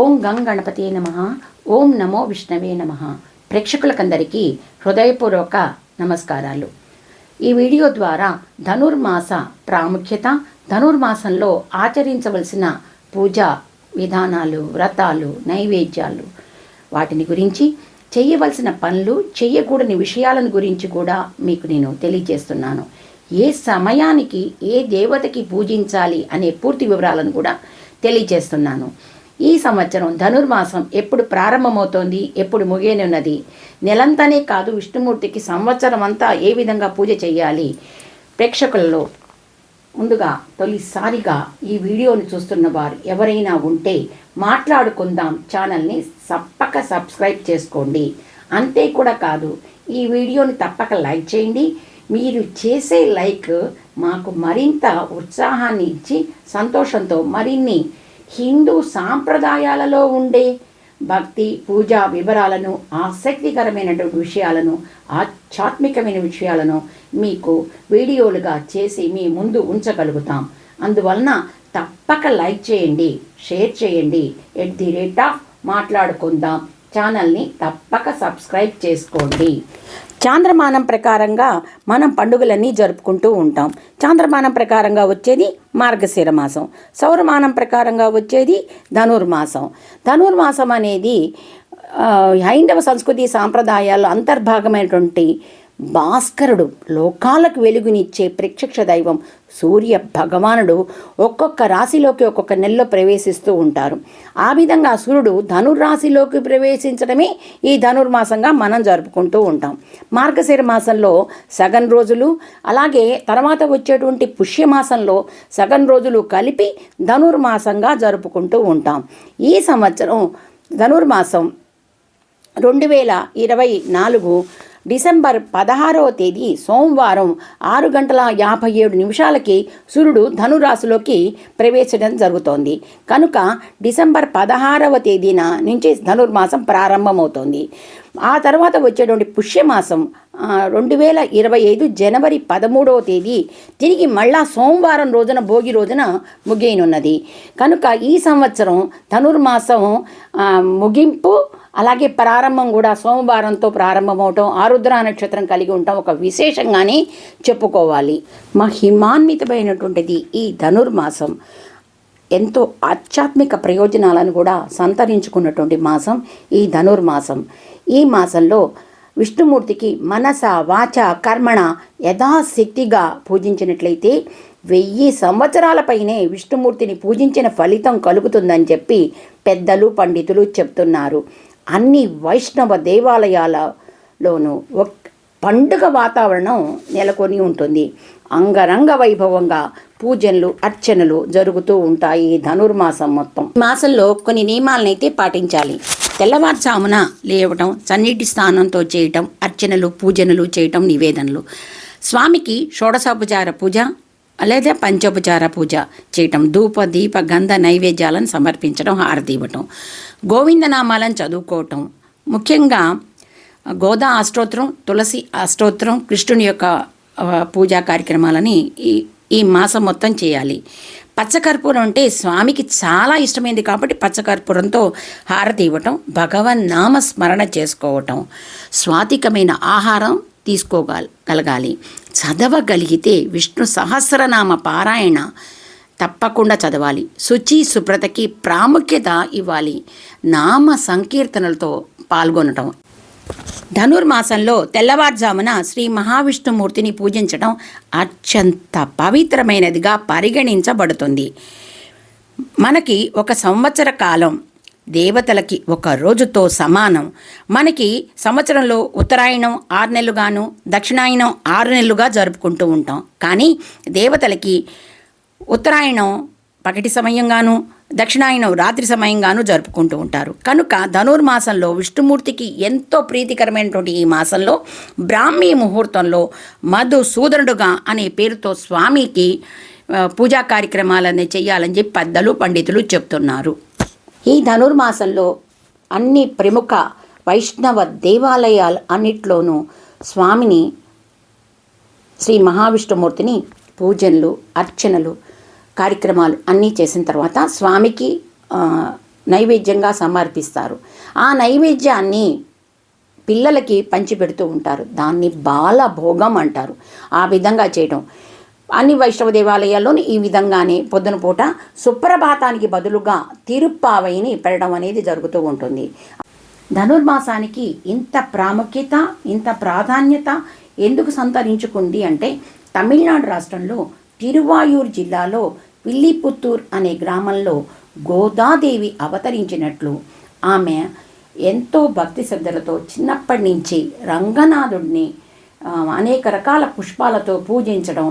ఓం గం గణపతి నమ. ఓం నమో విష్ణవే నమ. ప్రేక్షకులకందరికీ హృదయపూర్వక నమస్కారాలు. ఈ వీడియో ద్వారా ధనుర్మాస ప్రాముఖ్యత ధనుర్మాసంలో ఆచరించవలసిన పూజా విధానాలు వ్రతాలు నైవేద్యాలు వాటిని గురించి చేయవలసిన పనులు చేయకూడని విషయాలను గురించి కూడా మీకు నేను తెలియజేస్తున్నాను. ఏ సమయానికి ఏ దేవతకి పూజించాలి అనే పూర్తి వివరాలను కూడా తెలియజేస్తున్నాను. ఈ సంవత్సరం ధనుర్మాసం ఎప్పుడు ప్రారంభమవుతోంది ఎప్పుడు ముగియనున్నది? నెలంతానే కాదు విష్ణుమూర్తికి సంవత్సరం అంతా ఏ విధంగా పూజ చేయాలి? ప్రేక్షకులలో ముందుగా తొలిసారిగా ఈ వీడియోని చూస్తున్న వారు ఎవరైనా ఉంటే మాట్లాడుకుందాం ఛానల్ని తప్పక సబ్స్క్రైబ్ చేసుకోండి. అంతే కూడా కాదు ఈ వీడియోని తప్పక లైక్ చేయండి. మీరు చేసే లైక్ మాకు మరింత ఉత్సాహాన్ని ఇచ్చి సంతోషంతో మరిన్ని హిందూ సాంప్రదాయాలలో ఉండే భక్తి పూజా వివరాలను ఆసక్తికరమైనటువంటి విషయాలను ఆధ్యాత్మికమైన విషయాలను మీకు వీడియోలుగా చేసి మీ ముందు ఉంచగలుగుతాం. అందువలన తప్పక లైక్ చేయండి షేర్ చేయండి. ఎట్ ది రేట్ ఆఫ్ మాట్లాడుకుందాం. ఛానల్ని తప్పక సబ్స్క్రైబ్ చేసుకోండి. చాంద్రమానం ప్రకారంగా మనం పండుగలన్నీ జరుపుకుంటూ ఉంటాం. చాంద్రమానం ప్రకారంగా వచ్చేది మార్గశిర మాసం. సౌరమానం ప్రకారంగా వచ్చేది ధనుర్మాసం. ధనుర్మాసం అనేది హైందవ సంస్కృతి సాంప్రదాయాల్లో అంతర్భాగమైనటువంటి భాస్కరుడు లోకాలకు వెలుగునిచ్చే ప్రత్యక్ష దైవం సూర్య భగవానుడు ఒక్కొక్క రాశిలోకి ఒక్కొక్క నెలలో ప్రవేశిస్తూ ఉంటారు. ఆ విధంగా సూర్యుడు ధనుర్రాశిలోకి ప్రవేశించడమే ఈ ధనుర్మాసంగా మనం జరుపుకుంటూ ఉంటాం. మార్గశిర మాసంలో సగం రోజులు అలాగే తర్వాత వచ్చేటువంటి పుష్యమాసంలో సగం రోజులు కలిపి ధనుర్మాసంగా జరుపుకుంటూ ఉంటాం. ఈ సంవత్సరం ధనుర్మాసం రెండు వేల ఇరవై నాలుగు డిసెంబర్ పదహారవ తేదీ సోమవారం ఆరు గంటల యాభై ఏడు నిమిషాలకి సూర్యుడు ధనురాశిలోకి ప్రవేశించడం జరుగుతోంది. కనుక డిసెంబర్ పదహారవ తేదీన నుంచి ధనుర్మాసం ప్రారంభమవుతోంది. ఆ తర్వాత వచ్చేటువంటి పుష్యమాసం రెండు వేల ఇరవై ఐదు జనవరి పదమూడవ తేదీ తిరిగి మళ్ళా సోమవారం రోజున భోగి రోజున ముగియనున్నది. కనుక ఈ సంవత్సరం ధనుర్మాసం ముగింపు అలాగే ప్రారంభం కూడా సోమవారంతో ప్రారంభమవటం ఆరుద్ర నక్షత్రం కలిగి ఉండటం ఒక విశేషంగానే చెప్పుకోవాలి. మహిమాన్వితమైనటువంటిది ఈ ధనుర్మాసం. ఎంతో ఆధ్యాత్మిక ప్రయోజనాలను కూడా సంతరించుకున్నటువంటి మాసం ఈ ధనుర్మాసం. ఈ మాసంలో విష్ణుమూర్తికి మనస వాచ కర్మణ యథాశక్తిగా పూజించినట్లయితే వెయ్యి సంవత్సరాలపైనే విష్ణుమూర్తిని పూజించిన ఫలితం కలుగుతుందని చెప్పి పెద్దలు పండితులు చెప్తున్నారు. అన్ని వైష్ణవ దేవాలయాలలోనూ ఒక్ పండుగ వాతావరణం నెలకొని ఉంటుంది. అంగరంగ వైభవంగా పూజలు అర్చనలు జరుగుతూ ఉంటాయి ధనుర్మాసం మొత్తం. ఈ మాసంలో కొన్ని నియమాలనైతే పాటించాలి. తెల్లవారుజామున లేవటం సన్నిటి స్నానంతో చేయటం అర్చనలు పూజనలు చేయటం నివేదనలు. స్వామికి షోడశోపచార పూజ లేదా పంచోపచార పూజ చేయటం ధూప దీప గంధ నైవేద్యాలను సమర్పించడం హారతి ఇవ్వటం గోవిందనామాలను చదువుకోవటం. ముఖ్యంగా గోదా అష్టోత్రం తులసి అష్టోత్రం కృష్ణుని యొక్క పూజా కార్యక్రమాలని ఈ ఈ మాసం మొత్తం చేయాలి. పచ్చకర్పూరం అంటే స్వామికి చాలా ఇష్టమైంది కాబట్టి పచ్చకర్పూరంతో హారతి ఇవ్వటం భగవన్ నామ స్మరణ చేసుకోవటం స్వాతికమైన ఆహారం తీసుకోగల కలగాలి చదవగలిగితే విష్ణు సహస్రనామ పారాయణ తప్పకుండా చదవాలి. శుచి శుభ్రతకి ప్రాముఖ్యత ఇవ్వాలి. నామ సంకీర్తనలతో పాల్గొనటం. ధనుర్మాసంలో తెల్లవారుజామున శ్రీ మహావిష్ణుమూర్తిని పూజించడం అత్యంత పవిత్రమైనదిగా పరిగణించబడుతుంది. మనకి ఒక సంవత్సర కాలం దేవతలకి ఒక రోజుతో సమానం. మనకి సంవత్సరంలో ఉత్తరాయణం ఆరు నెలలుగాను దక్షిణాయనం ఆరు నెలలుగా జరుపుకుంటూ ఉంటాం. కానీ దేవతలకి ఉత్తరాయణం పగటి సమయంగాను దక్షిణాయనం రాత్రి సమయంగాను జరుపుకుంటూ ఉంటారు. కనుక ధనుర్మాసంలో విష్ణుమూర్తికి ఎంతో ప్రీతికరమైనటువంటి ఈ మాసంలో బ్రాహ్మీ ముహూర్తంలో మధుసూదనుడుగా అనే పేరుతో స్వామికి పూజా కార్యక్రమాలన్నీ చేయాలని చెప్పి పెద్దలు పండితులు చెప్తున్నారు. ఈ ధనుర్మాసంలో అన్ని ప్రముఖ వైష్ణవ దేవాలయాలు అన్నిట్లోనూ స్వామిని శ్రీ మహావిష్ణుమూర్తిని పూజనలు అర్చనలు కార్యక్రమాలు అన్నీ చేసిన తర్వాత స్వామికి నైవేద్యంగా సమర్పిస్తారు. ఆ నైవేద్యాన్ని పిల్లలకి పంచిపెడుతూ ఉంటారు. దాన్ని బాలభోగం అంటారు. ఆ విధంగా చేయడం అన్ని వైష్ణవ దేవాలయాల్లోనూ ఈ విధంగానే పొద్దున పూట సుప్రభాతానికి బదులుగా తిరుప్పావైని పెట్టడం అనేది జరుగుతూ ఉంటుంది. ధనుర్మాసానికి ఇంత ప్రాముఖ్యత ఇంత ప్రాధాన్యత ఎందుకు సంతరించుకుంది అంటే తమిళనాడు రాష్ట్రంలో తిరువాయూర్ జిల్లాలో విల్లిపుత్తూర్ అనే గ్రామంలో గోదాదేవి అవతరించినట్లు ఆమె ఎంతో భక్తి శ్రద్ధలతో చిన్నప్పటి నుంచి రంగనాథుడిని అనేక రకాల పుష్పాలతో పూజించడం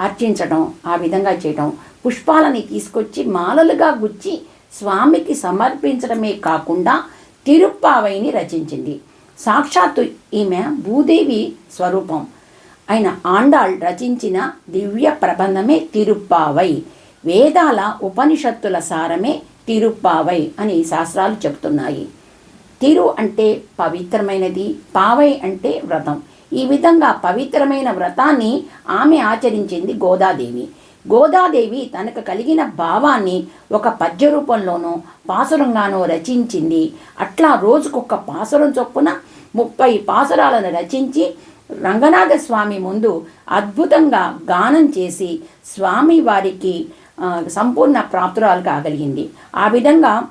అర్చించడం ఆ విధంగా చేయడం పుష్పాలని తీసుకొచ్చి మాలలుగా గుచ్చి స్వామికి సమర్పించడమే కాకుండా తిరుప్పావైని రచించింది. సాక్షాత్తు ఈమె భూదేవి స్వరూపం. అయిన ఆండాళ్ రచించిన దివ్య ప్రబంధమే తిరుప్పావై. వేదాల ఉపనిషత్తుల సారమే తిరుప్పావై అని శాస్త్రాలు చెబుతున్నాయి. తిరు అంటే పవిత్రమైనది పావై అంటే వ్రతం. ఈ విధంగా పవిత్రమైన వ్రతాన్ని ఆమె ఆచరించింది గోదాదేవి. గోదాదేవి తనకు కలిగిన భావాన్ని ఒక పద్య రూపంలోనో పాసురంగానో రచించింది. అట్లా రోజుకొక పాసురం చొప్పున ముప్పై పాసురాలను రచించి రంగనాథ స్వామి ముందు అద్భుతంగా గానం చేసి స్వామి వారికి సంపూర్ణ ప్రాప్తురాలు కాగలిగింది ఆ విధంగా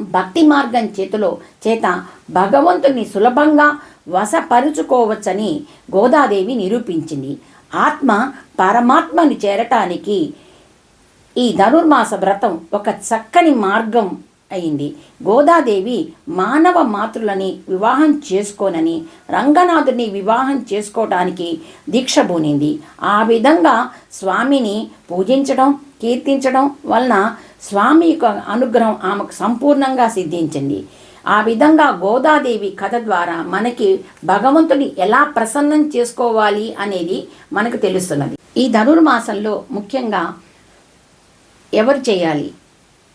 భక్తి మార్గం చేతిలో చేత భగవంతుని సులభంగా వశపరుచుకోవచ్చని గోదాదేవి నిరూపించింది. ఆత్మ పరమాత్మని చేరటానికి ఈ ధనుర్మాస వ్రతం ఒక చక్కని మార్గం అయింది. గోదాదేవి మానవ మాతృలని వివాహం చేసుకోనని రంగనాథుని వివాహం చేసుకోవడానికి దీక్ష బూనింది. ఆ విధంగా స్వామిని పూజించడం కీర్తించడం వలన స్వామి యొక్క అనుగ్రహం ఆమెకు సంపూర్ణంగా సిద్ధించింది. ఆ విధంగా గోదాదేవి కథ ద్వారా మనకి భగవంతుని ఎలా ప్రసన్నం చేసుకోవాలి అనేది మనకు తెలుస్తున్నది. ఈ ధనుర్మాసంలో ముఖ్యంగా ఎవరు చేయాలి?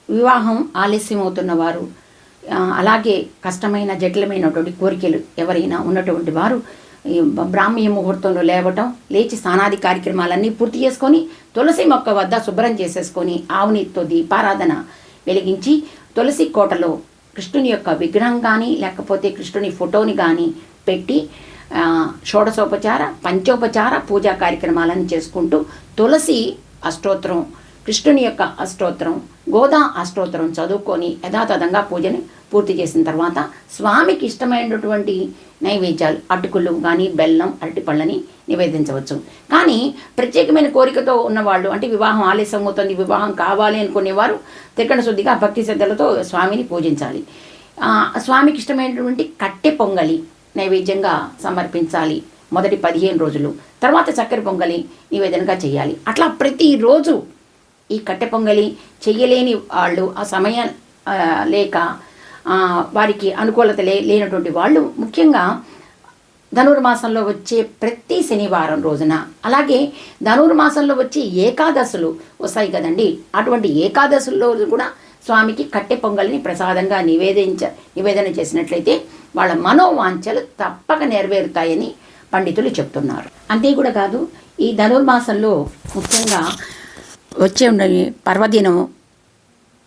వివాహం ఆలస్యం అవుతున్న వారు అలాగే కష్టమైన జటిలమైనటువంటి కోరికలు ఎవరైనా ఉన్నటువంటి వారు బ్రాహ్మీయ బ్రాహ్మీ ముహూర్తంలో లేవటం లేచి స్నానాది కార్యక్రమాలన్నీ పూర్తి చేసుకొని తులసి మొక్క వద్ద శుభ్రం చేసేసుకొని ఆవునితో దీపారాధన వెలిగించి తులసి కోటలో కృష్ణుని యొక్క విగ్రహం కానీ లేకపోతే కృష్ణుని ఫోటోని కానీ పెట్టి షోడశోపచార పంచోపచార పూజా కార్యక్రమాలను చేసుకుంటూ తులసి అష్టోత్తరం కృష్ణుని యొక్క అష్టోత్తరం గోదా అష్టోత్తరం చదువుకొని యథాతథంగా పూజని పూర్తి చేసిన తర్వాత స్వామికి ఇష్టమైనటువంటి నైవేద్యాలు అటుకులు కానీ బెల్లం అరటిపళ్ళని నివేదించవచ్చు. కానీ ప్రత్యేకమైన కోరికతో ఉన్నవాళ్ళు అంటే వివాహం ఆలస్యం అవుతుంది వివాహం కావాలి అనుకునేవారు త్రికణ శుద్ధిగా భక్తి శ్రద్ధలతో స్వామిని పూజించాలి. స్వామికి ఇష్టమైనటువంటి కట్టె పొంగలి నైవేద్యంగా సమర్పించాలి మొదటి పదిహేను రోజులు. తర్వాత చక్కెర పొంగలి నివేదనగా చేయాలి. అట్లా ప్రతిరోజు ఈ కట్టె పొంగలి చెయ్యలేని వాళ్ళు ఆ సమయం లేక వారికి అనుకూలత లే లేనటువంటి వాళ్ళు ముఖ్యంగా ధనుర్మాసంలో వచ్చే ప్రతి శనివారం రోజున. అలాగే ధనుర్మాసంలో వచ్చే ఏకాదశులు వస్తాయి కదండి. అటువంటి ఏకాదశుల్లో కూడా స్వామికి కట్టె పొంగల్ని ప్రసాదంగా నివేదించ నివేదన చేసినట్లయితే వాళ్ళ మనోవాంఛలు తప్పక నెరవేరుతాయని పండితులు చెప్తున్నారు. అంతే కూడా కాదు ఈ ధనుర్మాసంలో ముఖ్యంగా వచ్చే ఉండని పర్వదినం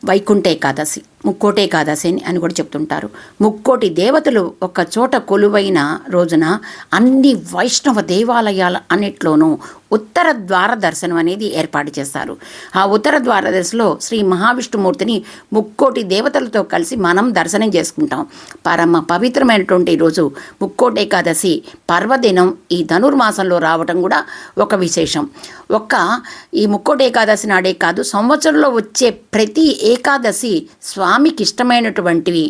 వైకుంఠ ఏకాదశి. ముక్కోటే ఏకాదశి అని అని కూడా చెప్తుంటారు. ముక్కోటి దేవతలు ఒక చోట కొలువైన రోజున అన్ని వైష్ణవ దేవాలయాల అన్నిట్లోనూ ఉత్తర ద్వార దర్శనం అనేది ఏర్పాటు చేస్తారు. ఆ ఉత్తర ద్వార దశలో శ్రీ మహావిష్ణుమూర్తిని ముక్కోటి దేవతలతో కలిసి మనం దర్శనం చేసుకుంటాం. పరమ పవిత్రమైనటువంటి రోజు ముక్కోటి ఏకాదశి పర్వదినం ఈ ధనుర్మాసంలో రావటం కూడా ఒక విశేషం. ఒక్క ఈ ముక్కోటి ఏకాదశి నాడే కాదు సంవత్సరంలో వచ్చే ప్రతి ఏకాదశి స్వామికి ఇష్టమైనటువంటివి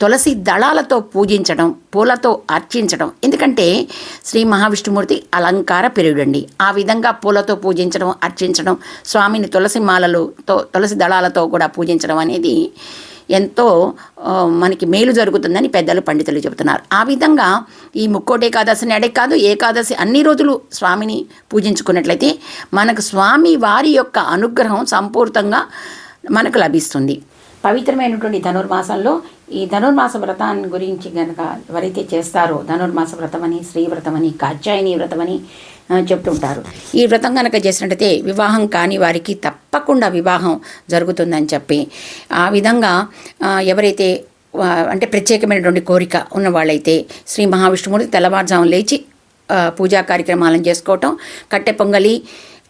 తులసి దళాలతో పూజించడం పూలతో అర్చించడం. ఎందుకంటే శ్రీ మహావిష్ణుమూర్తి అలంకార పెరుగుడండి ఆ విధంగా పూలతో పూజించడం అర్చించడం స్వామిని తులసి మాలలతో తులసి దళాలతో కూడా పూజించడం అనేది ఎంతో మనకి మేలు జరుగుతుందని పెద్దలు పండితులు చెబుతున్నారు. ఆ విధంగా ఈ ముక్కోటి ఏకాదశి అడే కాదు ఏకాదశి అన్ని రోజులు స్వామిని పూజించుకున్నట్లయితే మనకు స్వామి వారి యొక్క అనుగ్రహం సంపూర్తంగా మనకు లభిస్తుంది. పవిత్రమైనటువంటి ధనుర్మాసంలో ఈ ధనుర్మాస వ్రతాన్ని గురించి కనుక ఎవరైతే చేస్తారో ధనుర్మాస వ్రతమని శ్రీ వ్రతమని కాత్యాయని వ్రతమని చెప్తుంటారు ఈ వ్రతం కనుక చేసినట్టయితే వివాహం కాని వారికి తప్పకుండా వివాహం జరుగుతుందని చెప్పి ఆ విధంగా ఎవరైతే అంటే ప్రత్యేకమైనటువంటి కోరిక ఉన్న వాళ్ళైతే శ్రీ మహావిష్ణుమూర్తి తెల్లవారుజాము లేచి పూజా కార్యక్రమాలను చేసుకోవటం కట్టె పొంగలి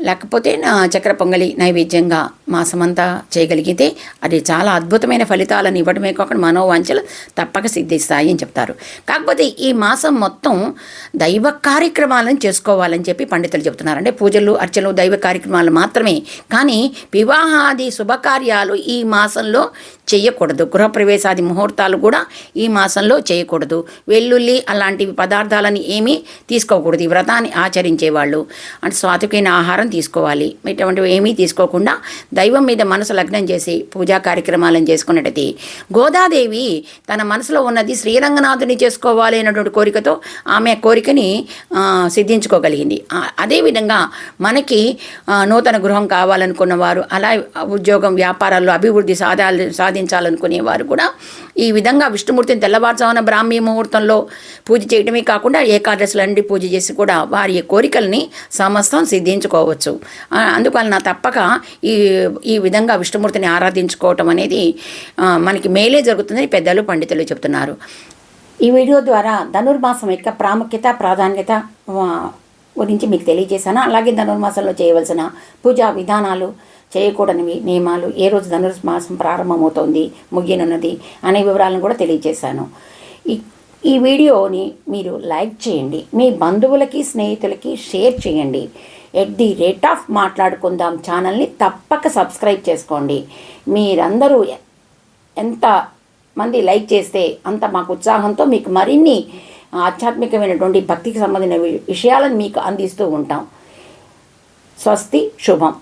లేకపోతే నా చక్ర పొంగలి నైవేద్యంగా మాసమంతా చేయగలిగితే అది చాలా అద్భుతమైన ఫలితాలను ఇవ్వడమే కాకుండా మనోవాంఛలు తప్పక సిద్ధిస్తాయి అని చెప్తారు. కాకపోతే ఈ మాసం మొత్తం దైవ కార్యక్రమాలను చేసుకోవాలని చెప్పి పండితులు చెప్తున్నారు అంటే పూజలు అర్చనలు దైవ కార్యక్రమాలు మాత్రమే. కానీ వివాహాది శుభకార్యాలు ఈ మాసంలో చేయకూడదు. గృహప్రవేశాది ముహూర్తాలు కూడా ఈ మాసంలో చేయకూడదు. వెల్లుల్లి అలాంటి పదార్థాలని ఏమీ తీసుకోకూడదు. ఈ వ్రతాన్ని ఆచరించేవాళ్ళు. అంటే స్వాతికైన ఆహారం తీసుకోవాలి. ఇటువంటివి ఏమీ తీసుకోకుండా దైవం మీద మనసు లగ్నం చేసి పూజా కార్యక్రమాలను చేసుకున్నట్టయితే గోదాదేవి తన మనసులో ఉన్నది శ్రీరంగనాథుని చేసుకోవాలి అన్నటువంటి కోరికతో ఆమె కోరికని సిద్ధించుకోగలిగింది. అదేవిధంగా మనకి నూతన గృహం కావాలనుకున్న వారు అలా ఉద్యోగం వ్యాపారాల్లో అభివృద్ధి సాధాలు సాధించాలనుకునే వారు కూడా ఈ విధంగా విష్ణుమూర్తిని తెల్లవారుజామున బ్రాహ్మీ ముహూర్తంలో పూజ చేయడమే కాకుండా ఏకాదశులన్నీ పూజ చేసి కూడా వారి కోరికల్ని సమస్తం సిద్ధించుకోవచ్చు. అందువలన తప్పక ఈ ఈ విధంగా విష్ణుమూర్తిని ఆరాధించుకోవటం అనేది మనకి మేలే జరుగుతుందని పెద్దలు పండితులు చెప్తున్నారు ఈ వీడియో ద్వారా ధనుర్మాసం యొక్క ప్రాముఖ్యత ప్రాధాన్యత గురించి మీకు తెలియజేశాను. అలాగే ధనుర్మాసంలో చేయవలసిన పూజా విధానాలు చేయకూడనివి నియమాలు. ఏ రోజు ధనుర్మాసం ప్రారంభమవుతోంది ముగియనున్నది అనే వివరాలను కూడా తెలియజేశాను. ఈ ఈ వీడియోని మీరు లైక్ చేయండి. మీ బంధువులకి స్నేహితులకి షేర్ చేయండి. ఎట్ ది రేట్ ఆఫ్ మాట్లాడుకుందాం ఛానల్ని తప్పక సబ్స్క్రైబ్ చేసుకోండి. మీరందరూ ఎంత మంది లైక్ చేస్తే అంత మాకు ఉత్సాహంతో మీకు మరిన్ని ఆధ్యాత్మికమైనటువంటి భక్తికి సంబంధించిన వి- విషయాలను మీకు అందిస్తూ ఉంటాం. స్వస్తి శుభం.